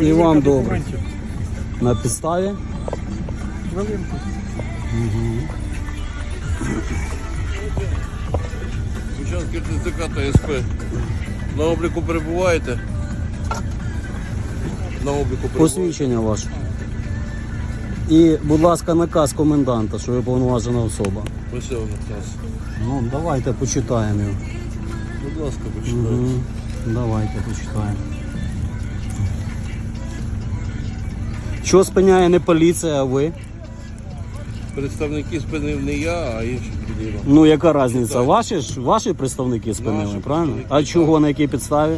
І вам добре. На підставі? Хвилинку. Учасники ТЦК та СП. На обліку перебуваєте? На обліку перебуваєте? Посвідчення ваше. І, будь ласка, наказ коменданта, що ви повноважена особа. Ось наказ. Ну, давайте почитаємо його. Будь ласка, почитайте. Мгм. Давайте почитаємо. Що спиняє не поліція, а ви? Представники спинив не я, а інші підійма. Ну яка різниця? Ваші ж ваші представники спинили, Наші правильно? представники, А так. чого на якій підставі?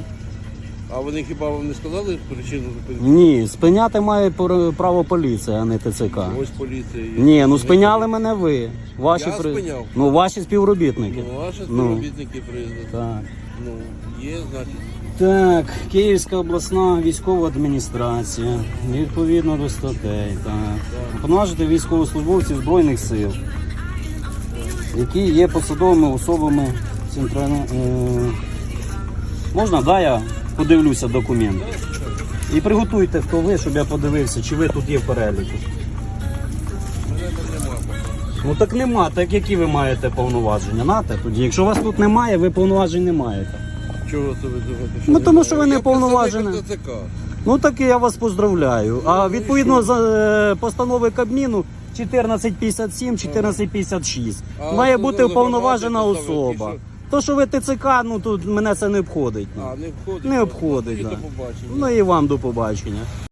А вони хіба вам не сказали причину зупинки? Ні, спиняти має пор- право поліція, а не ТЦК. Ось поліція є. Ні, ну спиняли мене ви. Ваші Я спиняв? Ну ваші співробітники. Ну, ваші Ну. співробітники приїздять. Так. Ну, є, значить. Так, Київська обласна військова адміністрація. Відповідно до статей. Так. Повноважити військовослужбовців Збройних сил, які є посадовими особами центральної. Е... Можна, да, я подивлюся документи. І приготуйте, хто ви, щоб я подивився, чи ви тут є в переліку. Ну так нема, так які ви маєте повноваження? Нате тоді. Якщо вас тут немає, ви повноважень не маєте. Чого це ви думаєте? Ну, тому що ви не Я представник. ТЦК. Ну так і я вас поздравляю. А відповідно за е, постанови Кабміну 1457, 1456 А має бути уповноважена громадські особа. То, що ви ТЦК, ну тут мене це не обходить. ну. А, не входить. Не обходить, да. до побачення. Ну і вам до побачення.